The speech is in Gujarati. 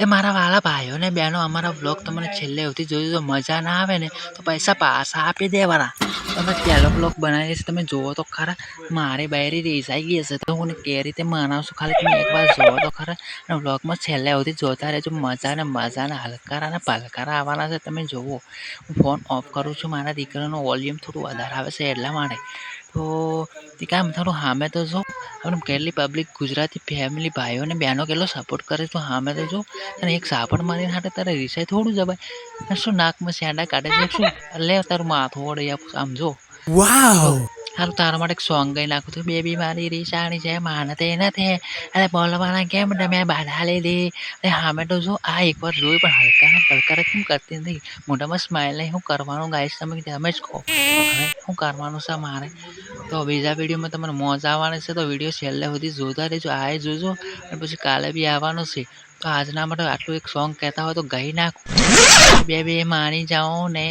એ મારા વાલા ભાઈઓ ને બહેનો, અમારા બ્લોગ તમને છેલ્લે સુધી જોયું તો મજા ના આવે ને, તો પૈસા પાછા આપી દેવાના. તમે પહેલો બ્લોગ બનાવીએ છે, તમે જુઓ તો ખરા, મારી બાયરી રીસાઈ ગઈ હશે, તો હું કે રીતે મનાવશું? ખાલી તમે એકવાર જુઓ તો ખરા, અને બ્લોગમાં છેલ્લે સુધી જોતા રહેજો, મજા ને મજા ને, હલકારા ને પલકારા આવવાના છે, તમે જુઓ. હું ફોન ઓફ કરું છું, મારા દીકરાનો વોલ્યુમ થોડું વધારે આવે છે, એટલા માટે. તો તે કામ થોડું સામે તો જો. આપણે કેટલી પબ્લિક ગુજરાતી ફેમિલી ભાઈઓ અને બહેનો કેટલો સપોર્ટ કરે તો સામે તો જો. અને એક સાપડ મારીને હાટે તારે રિસાઈ થોડું જવાય. શું નાકમાં સેંડા કાઢે છે, શું? લે તારું માથું વડે આમ જો. Wow! હારું તારા માટે એક સોંગ ગઈ નાખું તું બેબી મારી રીસાણી છે, માને તે નથી અરે બોલવાના કેમ તમે બાધા લીધી. અરે હામે તો જો આ એકવાર જોયું, પણ હલકા પલકારા કેમ કરતી નથી મોઢામાં સ્માઇલ નહીં, હું કરવાનું ગાઈશ તમે તમે જ કહો. હું કરવાનું છે મારે? તો બીજા વિડીયોમાં તમને મોજ આવવાની છે, તો વીડિયો છેલ્લે સુધી જોતા રહેજો, આ જોજો. અને પછી કાલે બી આવવાનું છે. તો આજના માટે આટલું એક સોંગ કહેતા હોય તો ગાઈ નાખો. બે બે માની જાઉં ને.